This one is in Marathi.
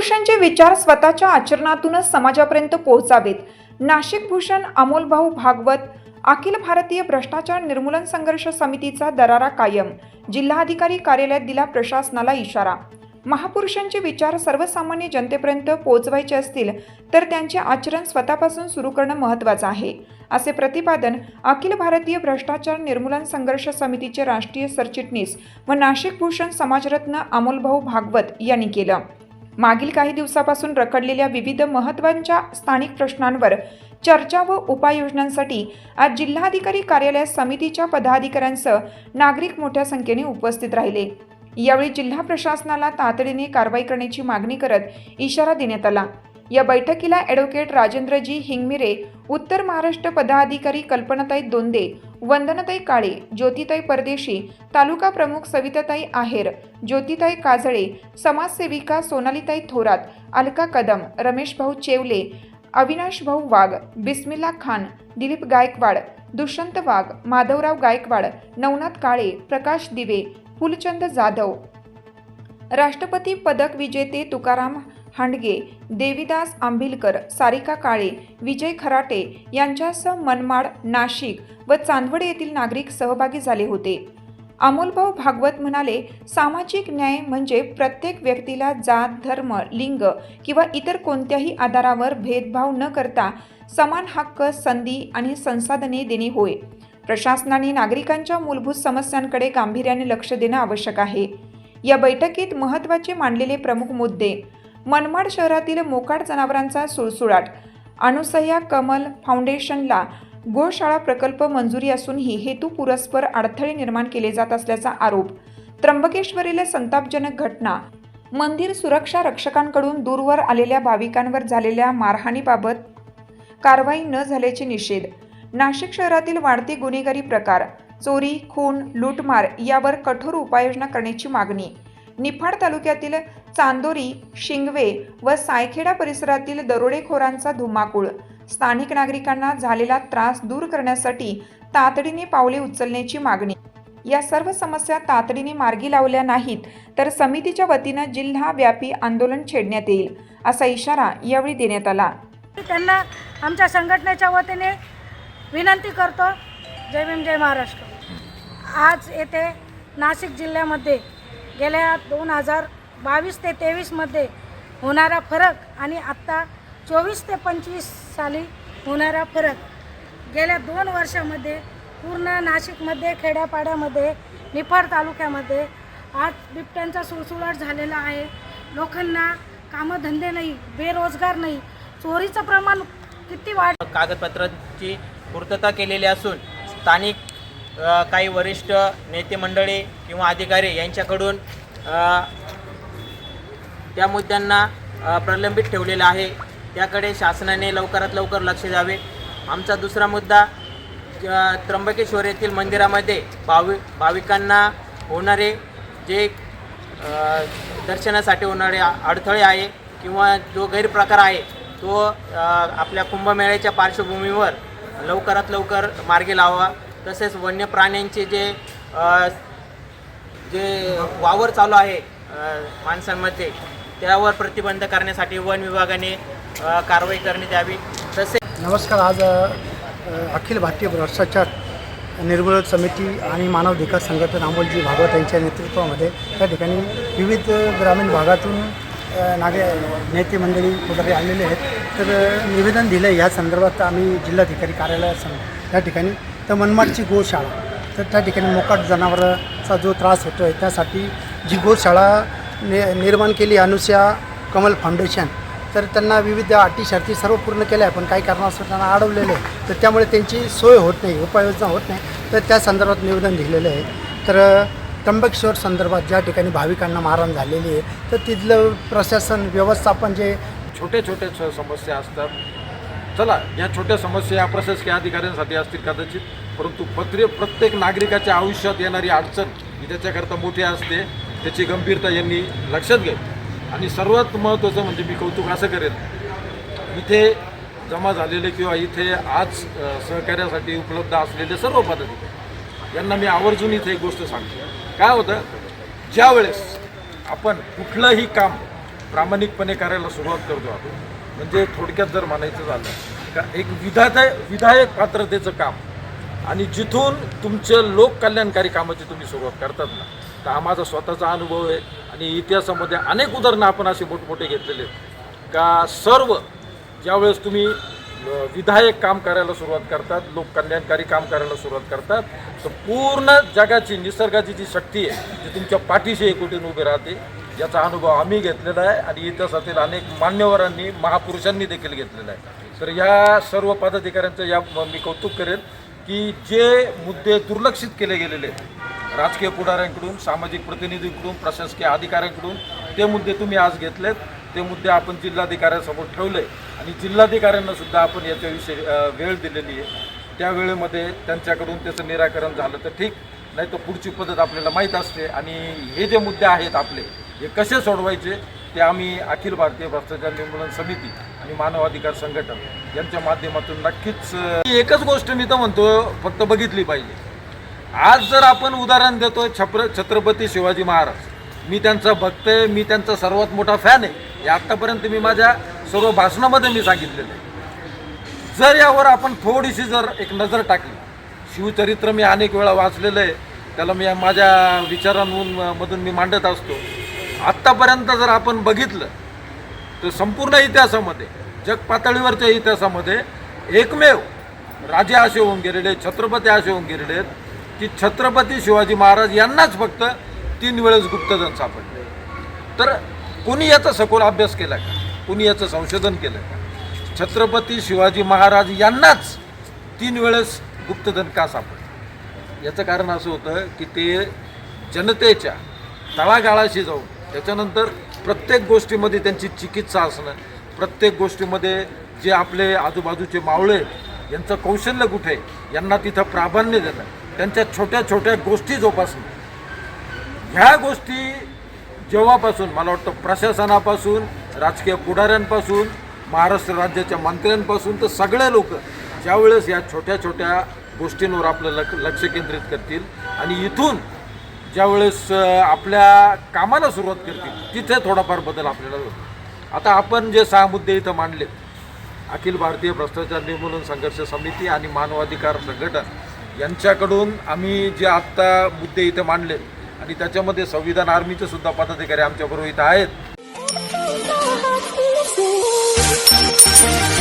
महापुरुषांचे विचार स्वतःच्या आचरणातूनच समाजापर्यंत पोहोचावेत. नाशिक भूषण अमोलभाऊ भागवत अखिल भारतीय भ्रष्टाचार निर्मूलन संघर्ष समितीचा दरारा कायम जिल्हाधिकारी कार्यालयात दिला प्रशासनाला इशारा. महापुरुषांचे विचार सर्वसामान्य जनतेपर्यंत पोहोचवायचे असतील तर त्यांचे आचरण स्वतःपासून सुरू करणं महत्त्वाचं आहे असे प्रतिपादन अखिल भारतीय भ्रष्टाचार निर्मूलन संघर्ष समितीचे राष्ट्रीय सरचिटणीस व नाशिक भूषण समाजरत्न अमोलभाऊ भागवत यांनी केलं. मागील काही दिवसापासून रखडलेल्या विविध महत्त्वांच्या स्थानिक प्रश्नांवर चर्चा व उपाययोजनांसाठी आज जिल्हाधिकारी कार्यालयात समितीच्या पदाधिकाऱ्यांसह नागरिक मोठ्या संख्येने उपस्थित राहिले. यावेळी जिल्हा प्रशासनाला तातडीने कारवाई करण्याची मागणी करत इशारा देण्यात आला. या बैठकीला ॲडव्होकेट राजेंद्रजी हिंगमिरे उत्तर महाराष्ट्र पदाधिकारी कल्पनाताई दोंदे वंदनताई काळे ज्योतिताई परदेशी तालुका प्रमुख सविताताई आहेर ज्योतिताई काजळे समाजसेविका सोनालीताई थोरात अलका कदम रमेश भाऊ चेवले अविनाश भाऊ वाघ बिस्मिल्ला खान दिलीप गायकवाड दुष्यंत वाघ माधवराव गायकवाड नवनाथ काळे प्रकाश दिवे फुलचंद जाधव. राष्ट्रपती पदक विजेते तुकाराम हांडगे देविदास आंबिलकर सारिका काळे विजय खराटे यांच्यासह मनमाड नाशिक व चांदवड येथील नागरिक सहभागी झाले होते. अमोलभाऊ भागवत म्हणाले सामाजिक न्याय म्हणजे प्रत्येक व्यक्तीला जात धर्म लिंग किंवा इतर कोणत्याही आधारावर भेदभाव न करता समान हक्क संधी आणि संसाधने देणे होय. प्रशासनाने नागरिकांच्या मूलभूत समस्यांकडे गांभीर्याने लक्ष देणं आवश्यक आहे. या बैठकीत महत्त्वाचे मांडलेले प्रमुख मुद्दे मनमाड शहरातील मोकाट जनावरांचा सुळसुळाट. अनुसह्या कमल फाउंडेशनला गोशाळा प्रकल्प मंजुरी असूनही हेतू पुरस्पर अडथळे निर्माण केले जात असल्याचा आरोप. त्र्यंबकेश्वरील संतापजनक घटना. मंदिर सुरक्षा रक्षकांकडून दूरवर आलेल्या भाविकांवर झालेल्या मारहाणीबाबत कारवाई न झाल्याचे निषेध. नाशिक शहरातील वाढते गुन्हेगारी प्रकार. चोरी खून लूटमार यावर कठोर उपाययोजना करण्याची मागणी. निफाड तालुक्यातील चांदोरी शिंगवे व सायखेडा परिसरातील दरोडेखोरांचा धुमाकूळ. स्थानिक नागरिकांना झालेला त्रास दूर करण्यासाठी तातडीने पावले उचलण्याची मागणी. या सर्व समस्या तातडीने मार्गी लावल्या नाहीत तर समितीच्या वतीनं जिल्हाव्यापी आंदोलन छेडण्यात येईल असा इशारा यावेळी देण्यात आला. त्यांना आमच्या संघटनेच्या वतीने विनंती करतो जय भीम जय महाराष्ट्र. आज येथे नाशिक जिल्ह्यामध्ये गेल्या दोन हजार बावीस ते तेवीसमध्ये होणारा फरक आणि आत्ता चोवीस ते पंचवीस साली होणारा फरक. गेल्या दोन वर्षामध्ये पूर्ण नाशिकमध्ये खेड्यापाड्यामध्ये निफाड तालुक्यामध्ये आज बिबट्यांचा सुळसुळाट झालेला आहे. लोकांना कामधंदे नाही बेरोजगार नाही. चोरीचं प्रमाण किती वाढ कागदपत्रांची पूर्तता केलेली असून स्थानिक काही वरिष्ठ नेते मंडळी किंवा अधिकारी यांच्याकडून त्या मुद्द्यांना प्रलंबित ठेवलेला आहे. त्याकडे शासनाने लवकरात लवकर लक्ष द्यावे. आमचा दुसरा मुद्दा त्र्यंबकेश्वर येथील मंदिरामध्ये भावि भाविकांना होणारे जे दर्शनासाठी होणारे अडथळे आहे किंवा जो गैरप्रकार आहे तो आपल्या कुंभमेळ्याच्या पार्श्वभूमीवर लवकरात लवकर मार्गी लावा. तसेच वन्य प्राण्यांचे जे जे वावर चालू आहे माणसांमध्ये त्यावर प्रतिबंध करण्यासाठी वन विभागाने कारवाई करण्यात यावी. तसेच नमस्कार आज अखिल भारतीय भ्रष्टाचार निर्मूलन समिती आणि मानव अधिकार संघटना अमोलजी भागवत यांच्या नेतृत्वामध्ये त्या ठिकाणी विविध ग्रामीण भागातून नागे नेते मंडळी वगैरे आलेले आहेत. तर निवेदन दिलं आहे या संदर्भात आम्ही जिल्हाधिकारी कार्यालयात सं ठिकाणी तर मनमाडची गोशाळा. तर त्या ठिकाणी मोकाट जनावरांचा जो त्रास होतो आहे त्यासाठी जी गोशाळा नि निर्माण केली अनुसया कमल फाउंडेशन तर त्यांना विविध अटी शर्ती सर्व पूर्ण केल्या आहे पण काही कारणास्तव त्यांना अडवलेले आहे तर त्यामुळे त्यांची सोय होत नाही उपाययोजना होत नाही. तर त्या संदर्भात निवेदन दिलेलं आहे. तर त्र्यंबकेश्वर संदर्भात ज्या ठिकाणी भाविकांना मारहाण झालेली आहे तर तिथलं प्रशासन व्यवस्थापन जे छोटे छोटे स- समस्या असतात. चला या छोट्या समस्या प्रशासकीय अधिकाऱ्यांसाठी असतील कदाचित. परंतु पत्रे प्रत्येक नागरिकाच्या आयुष्यात येणारी अडचण ही त्याच्याकरता मोठी असते. त्याची गंभीरता यांनी लक्षात घ्यावी. आणि सर्वात महत्त्वाचं म्हणजे मी कौतुक असं करेन इथे जमा झालेले किंवा इथे आज सहकार्यासाठी उपलब्ध असलेले सर्व पदाधिकारी यांना मी आवर्जून इथे एक गोष्ट सांगतो. काय होतं? ज्यावेळेस आपण कुठलंही काम प्रामाणिकपणे करायला सुरुवात करतो आपण म्हणजे थोडक्यात जर म्हणायचं झालं का एक विधायक विधायक पात्रतेचं काम. आणि जिथून तुमचं लोककल्याणकारी कामाची तुम्ही सुरुवात करतात ना तर हा माझा स्वतःचा अनुभव आहे. आणि इतिहासामध्ये अनेक उदाहरणं आपण असे मोठमोठे घेतलेले आहेत. का सर्व ज्यावेळेस तुम्ही विधायक काम करायला सुरुवात करतात लोककल्याणकारी काम करायला सुरुवात करतात तर पूर्ण जगाची निसर्गाची जी शक्ती आहे ती तुमच्या पाठीशी एकवटीने उभी राहते याचा अनुभव आम्ही घेतलेला आहे आणि इतिहासातील अनेक मान्यवरांनी महापुरुषांनी देखील घेतलेला आहे. तर या सर्व पदाधिकाऱ्यांचं या मी कौतुक करेन की जे मुद्दे दुर्लक्षित केले गेलेले आहेत राजकीय पुढाऱ्यांकडून सामाजिक प्रतिनिधींकडून प्रशासकीय अधिकाऱ्यांकडून ते मुद्दे तुम्ही आज घेतलेत. ते मुद्दे आपण जिल्हाधिकाऱ्यांसमोर ठेवले आणि जिल्हाधिकाऱ्यांना सुद्धा आपण याच्याविषयी वेळ दिलेली आहे. त्या वेळेमध्ये त्यांच्याकडून त्याचं निराकरण झालं तर ठीक नाही तर पुढची पद्धत आपल्याला माहीत असते आणि हे जे मुद्दे आहेत आपले हे कसे सोडवायचे ते आम्ही अखिल भारतीय भ्रष्टाचार निर्मूलन समिती आणि मानवाधिकार संघटन यांच्या माध्यमातून नक्कीच एकच गोष्ट मी तर म्हणतो फक्त बघितली पाहिजे. आज जर आपण उदाहरण देतो छप्र छत्रपती शिवाजी महाराज. मी त्यांचा भक्त आहे मी त्यांचा सर्वात मोठा फॅन आहे. हे आत्तापर्यंत मी माझ्या सर्व भाषणामध्ये मी सांगितलेलं आहे. जर यावर आपण थोडीशी जर एक नजर टाकली शिवचरित्र मी अनेक वेळा वाचलेलं आहे. त्याला मी माझ्या विचारांमधून मधून मी मांडत असतो. आत्तापर्यंत जर आपण बघितलं तर संपूर्ण इतिहासामध्ये जग पातळीवरच्या इतिहासामध्ये एकमेव राजे असे होऊन गेलेले छत्रपती असे होऊन गेलेले आहेत की छत्रपती शिवाजी महाराज यांनाच फक्त तीन वेळेस गुप्तधन सापडले. तर कोणी याचा सखोल अभ्यास केला का? कोणी याचं संशोधन केलं का? छत्रपती शिवाजी महाराज यांनाच तीन वेळेस गुप्तधन का सापडलं? याचं कारण असं होतं की ते जनतेच्या तळागाळाशी जाऊन त्याच्यानंतर प्रत्येक गोष्टीमध्ये त्यांची चिकित्सा असणं प्रत्येक गोष्टीमध्ये जे आपले आजूबाजूचे मावळे आहेत, यांचं कौशल्य कुठे आहे यांना तिथं प्राधान्य देणं त्यांच्या छोट्या छोट्या गोष्टी जोपासणं. ह्या गोष्टी जेव्हापासून मला वाटतं प्रशासनापासून राजकीय पुढाऱ्यांपासून महाराष्ट्र राज्याच्या मंत्र्यांपासून तर सगळे लोक ज्यावेळेस या छोट्या छोट्या गोष्टींवर आपलं लक लक्ष केंद्रित करतील आणि इथून ज्यावेळेस आपल्या कामाला सुरुवात करतील तिथे थोडाफार बदल आपल्याला होतो आता आपण जे सहा मुद्दे इथं मांडले अखिल भारतीय भ्रष्टाचार निर्मूलन संघर्ष समिती आणि मानवाधिकार संघटन यांच्याकडून आम्ही जे आत्ता मुद्दे इथं मांडले आणि त्याच्यामध्ये संविधान आर्मीचे सुद्धा पदाधिकारी आमच्याबरोबर इथं आहेत Thank you.